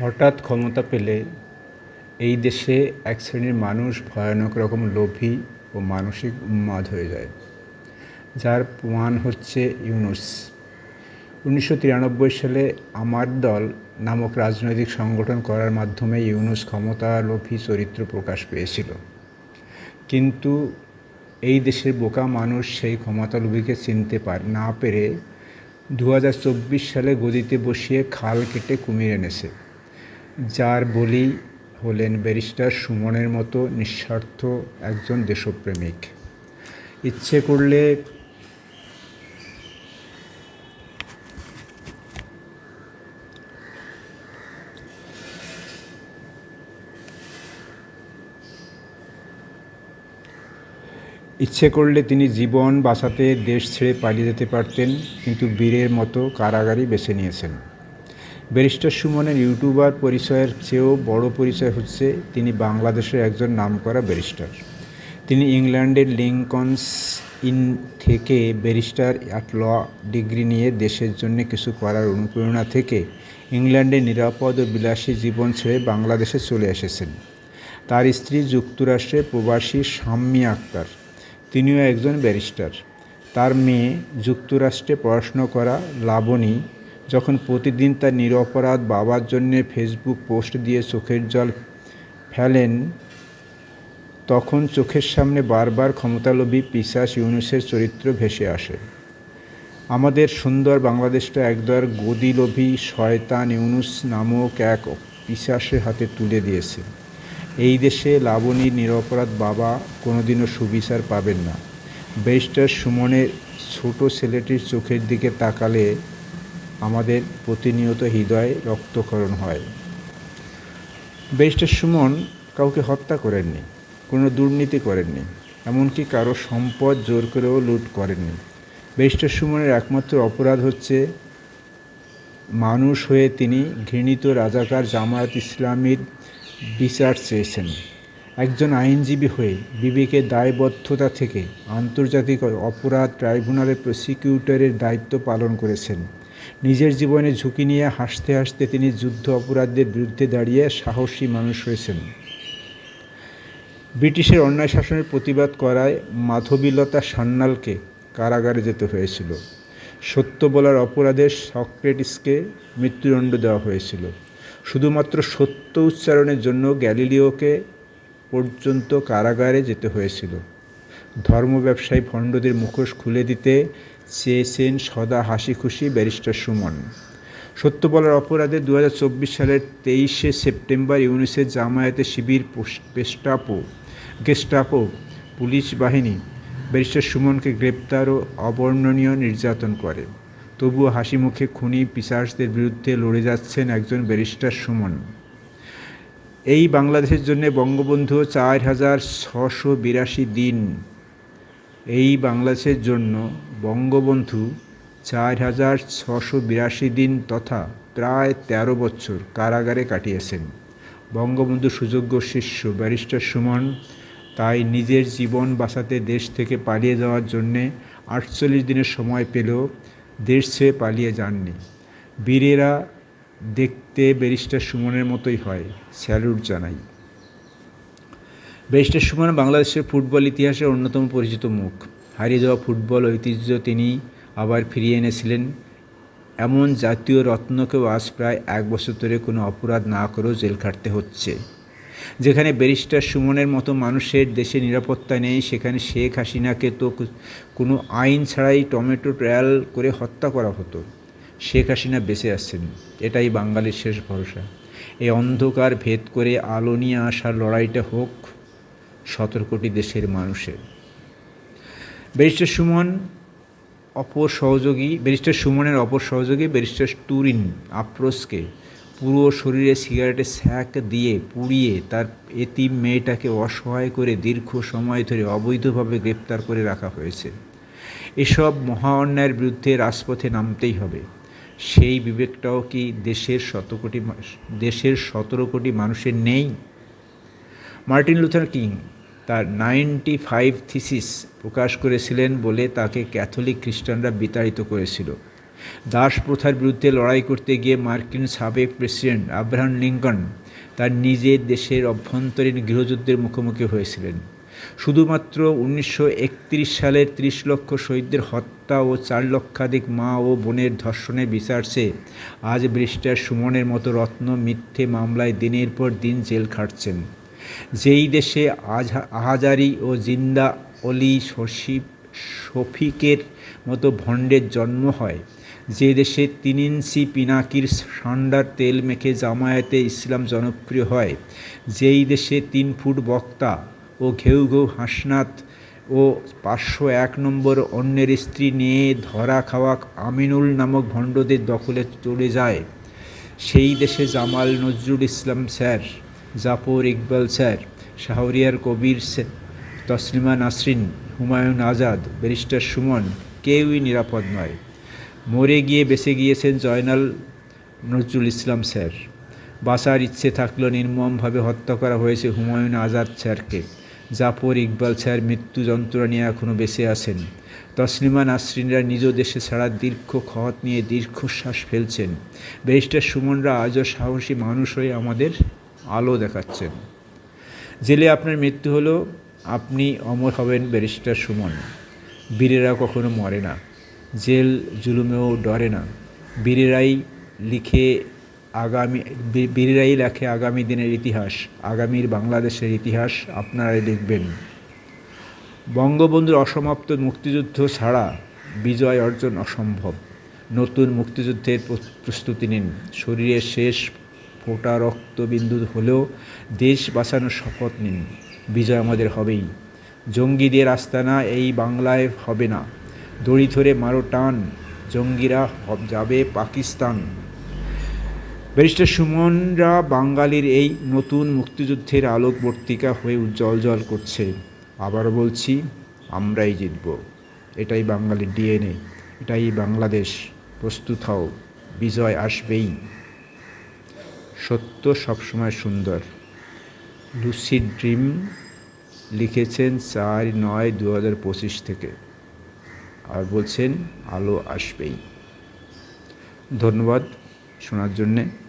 হঠাৎ ক্ষমতা পেলে এই দেশে এক শ্রেণির মানুষ ভয়ানক রকম লোভী ও মানসিক উন্মাদ হয়ে যায়। যার প্রমাণ হচ্ছে ইউনুস। উনিশশো তিরানব্বই সালে আমার দল নামক রাজনৈতিক সংগঠন করার মাধ্যমে ইউনুস ক্ষমতা লোভী চরিত্র প্রকাশ পেয়েছিল। কিন্তু এই দেশের বোকা মানুষ সেই ক্ষমতালোভীকে চিনতে পার, না পেরে দু হাজার চব্বিশ সালে গদিতে বসিয়ে খাল কেটে কুমির এনেছে। যার বলি হলেন ব্যারিস্টার সুমনের মতো নিঃস্বার্থ একজন দেশপ্রেমিক। ইচ্ছে করলে ইচ্ছে করলে তিনি জীবন বাঁচাতে দেশ ছেড়ে পালিয়ে যেতে পারতেন, কিন্তু বীরের মতো কারাগারই বেছে নিয়েছেন। ব্যারিস্টার সুমনের ইউটিউবার পরিচয়ের চেয়েও বড় পরিচয় হচ্ছে তিনি বাংলাদেশের একজন নামকরা ব্যারিস্টার। তিনি ইংল্যান্ডের লিঙ্কনস ইন থেকে ব্যারিস্টার অ্যাট ল ডিগ্রি নিয়ে দেশের জন্য কিছু করার অনুপ্রেরণা থেকে ইংল্যান্ডে নিরাপদ ও বিলাসী জীবন ছেড়ে বাংলাদেশে চলে এসেছেন। তার স্ত্রী যুক্তরাষ্ট্রে প্রবাসী শাম্মী আক্তার। তিনিও একজন ব্যারিস্টার। তার মেয়ে যুক্তরাষ্ট্রে পড়াশুনো করা লাবণী যখন প্রতিদিন তার নিরপরাধ বাবার জন্যে ফেসবুক পোস্ট দিয়ে চোখের জল ফেলেন, তখন চোখের সামনে বারবার ক্ষমতালোভী পিসাস ইউনুসের চরিত্র ভেসে আসে। আমাদের সুন্দর বাংলাদেশটা একদর গদিলোভী শয়তান ইউনুস নামক এক পিসাসের হাতে তুলে দিয়েছে। এই দেশে লাবণীর নিরপরাধ বাবা কোনোদিনও সুবিচার পাবেন না। ব্যারিস্টার সুমনের ছোট ছেলেটির চোখের দিকে তাকালে আমাদের প্রতিনিয়ত হৃদয়ে রক্তক্ষরণ হয়। ব্যারিস্টার সুমন কাউকে হত্যা করেননি, কোনো দুর্নীতি করেননি, এমনকি কারও সম্পদ জোর করেও লুট করেননি। ব্যারিস্টার সুমনের একমাত্র অপরাধ হচ্ছে মানুষ হয়ে তিনি ঘৃণিত রাজাকার জামায়াত ইসলামীর বিচার চেয়েছেন। একজন আইনজীবী হয়ে বিবেকের দায়বদ্ধতা থেকে আন্তর্জাতিক অপরাধ ট্রাইব্যুনালের প্রসিকিউটরের দায়িত্ব পালন করেছেন। নিজের জীবনে ঝুঁকি নিয়ে হাসতে হাসতে তিনি যুদ্ধ অপরাধদের বিরুদ্ধে দাঁড়িয়ে সাহসী মানুষ হয়েছেন। ব্রিটিশের অন্যায় শাসনের প্রতিবাদ করায় মাধবীলতা সান্যালকে কারাগারে যেতে হয়েছিল। সত্য বলার অপরাধে সক্রেটিসকে মৃত্যুদণ্ড দেওয়া হয়েছিল। শুধুমাত্র সত্য উচ্চারণের জন্য গ্যালিলিওকে পর্যন্ত কারাগারে যেতে হয়েছিল। ধর্ম ব্যবসায়ী ভণ্ডদের মুখোশ খুলে দিতে চেয়েছেন সদা হাসি খুশি ব্যারিস্টার সুমন। সত্য বলার অপরাধে দু হাজার চব্বিশ সালের তেইশে সেপ্টেম্বর ইউনিসের জামায়াতে শিবির পেস্টাপো, গেস্টাপো, পুলিশ বাহিনী ব্যারিস্টার সুমনকে গ্রেপ্তার ও অবর্ণনীয় নির্যাতন করে। তবুও হাসি মুখে খুনি পিসার্সদের বিরুদ্ধে লড়ে যাচ্ছেন একজন ব্যারিস্টার সুমন। এই বাংলাদেশের জন্য বঙ্গবন্ধু চার হাজার ছশো বিরাশি দিন এই বাংলাদেশের জন্য বঙ্গবন্ধু চার হাজার ছশো বিরাশি দিন তথা প্রায় ১৩ বছর কারাগারে কাটিয়েছেন। বঙ্গবন্ধু সুযোগ্য শিষ্য ব্যারিস্টার সুমন তাই নিজের জীবন বাঁচাতে দেশ থেকে পালিয়ে যাওয়ার জন্যে আটচল্লিশ দিনের সময় পেলেও দেশ ছেড়ে পালিয়ে যাননি। বীরেরা দেখতে ব্যারিস্টার সুমনের মতোই হয়, স্যালুট জানাই। ব্যারিস্টার সুমন বাংলাদেশের ফুটবল ইতিহাসের অন্যতম পরিচিত মুখ। হারিয়ে যাওয়া ফুটবল ঐতিহ্য তিনি আবার ফিরিয়ে এনেছিলেন। এমন জাতীয় রত্নকেও আজ প্রায় এক বছর ধরে কোনো অপরাধ না করেও জেল খাটতে হচ্ছে। যেখানে ব্যারিস্টার সুমনের মতো মানুষের দেশে নিরাপত্তা নেই, সেখানে শেখ হাসিনাকে তো কোনো আইন ছাড়াই টমেটো ট্রায়াল করে হত্যা করা হতো। শেখ হাসিনা বেঁচে আসছেন এটাই বাঙালির শেষ ভরসা। এই অন্ধকার ভেদ করে আলো নিয়ে আসার লড়াইটা হোক সতেরো কোটি দেশের মানুষের। ব্যারিস্টার সুমন অপর সহযোগী, ব্যারিস্টার সুমনের অপর সহযোগী ব্যারিস্টার টুরিন আপ্রোসকে পুরো শরীরে সিগারেটে স্যাক দিয়ে পুড়িয়ে তার এতিম মেয়েটাকে অসহায় করে দীর্ঘ সময় ধরে অবৈধভাবে গ্রেপ্তার করে রাখা হয়েছে। এসব মহা অন্যায়ের বিরুদ্ধে রাজপথে নামতেই হবে। সেই বিবেকটাও কি দেশের শত কোটি দেশের সতেরো কোটি মানুষের নেই? মার্টিন লুথার কিং তার নাইনটি ফাইভ থিসিস প্রকাশ করেছিলেন বলে তাকে ক্যাথলিক খ্রিস্টানরা বিতাড়িত করেছিল। দাস প্রথার বিরুদ্ধে লড়াই করতে গিয়ে মার্কিন সাবেক প্রেসিডেন্ট আব্রাহাম লিঙ্কন তার নিজের দেশের অভ্যন্তরীণ গৃহযুদ্ধের মুখোমুখি হয়েছিলেন। শুধুমাত্র উনিশশো একত্রিশ সালের ত্রিশ লক্ষ শহীদদের হত্যা ও চার লক্ষাধিক মা ও বোনের ধর্ষণের বিচার চেয়ে আজ ব্রিস্টার সুমনের মতো রত্ন মিথ্যে মামলায় দিনের পর দিন জেল খাটছেন। যেই দেশে আহাজারি ও জিন্দা অলি শশীব শফিকের মতো ভণ্ডের জন্ম হয়, যে দেশে তিন ইঞ্চি পিনাকির সান্ডার তেল মেখে জামায়াতে ইসলাম জনপ্রিয় হয়, যেই দেশে তিন ফুট বক্তা ও ঘেউ ঘেউ হাসনাত ও পাঁচশো এক নম্বর অন্যের স্ত্রী নিয়ে ধরা খাওয়া আমিনুল নামক ভণ্ডদের দখলে চলে যায়, সেই দেশে Jamal Nazrul Islam sir. Zafar Iqbal sir, Shahriar Kabir Taslima Nasrin, Humayun Azad, barrister Suman, কেউই নিরাপদ নয়। মরে গিয়ে বেঁচে গিয়েছেন জয়নাল নজরুল ইসলাম স্যার। বাঁচার ইচ্ছে থাকলেও নির্মমভাবে হত্যা করা হয়েছে হুমায়ুন আজাদ স্যারকে। জাফর ইকবাল স্যার মৃত্যু যন্ত্রণা নিয়ে এখনও বেঁচে আছেন। তসলিমা নাসরিনরা নিজ দেশে ছাড়া দীর্ঘ খত নিয়ে দীর্ঘশ্বাস ফেলছেন। ব্যারিস্টার সুমনরা আজও সাহসী মানুষ হয়ে আমাদের আলো দেখাচ্ছেন জেলে আপনার মৃত্যু হলো, আপনি অমর হবেন ব্যারিস্টার সুমন। বীরেরা কখনো মরে না। জেল জুলুমেও ডরে না। বীরেরাই লিখে আগামী বীরেরাই লেখে আগামী দিনের ইতিহাস, আগামীর বাংলাদেশের ইতিহাস আপনারাই লিখবেন বঙ্গবন্ধুর অসমাপ্ত মুক্তিযুদ্ধ ছাড়া বিজয় অর্জন অসম্ভব। নতুন মুক্তিযুদ্ধের প্রস্তুতি নিন। শরীরের শেষ ফোটা রক্তবিন্দু হলেও দেশ বাঁচানোর শপথ নিন বিজয় আমাদের হবেই। জঙ্গিদের আস্তানা এই বাংলায় হবে না। দড়ি ধরে মারো টান, জঙ্গিরা যাবে পাকিস্তান। ব্যারিস্টার সুমনরা বাঙালির এই নতুন মুক্তিযুদ্ধের আলোকবর্তিকা হয়ে উজ্জ্বল জল করছে। আবার বলছি, আমরাই জিতব। এটাই বাঙালির ডিএনএ, এটাই বাংলাদেশ। প্রস্তুত হও, বিজয় আসবেই। সত্য সবসময় সুন্দর। লুসিড ড্রিম লিখেছেন চার নয় দু হাজার পঁচিশ থেকে আর বলছেন আলো আসবেই। ধন্যবাদ শোনার জন্যে।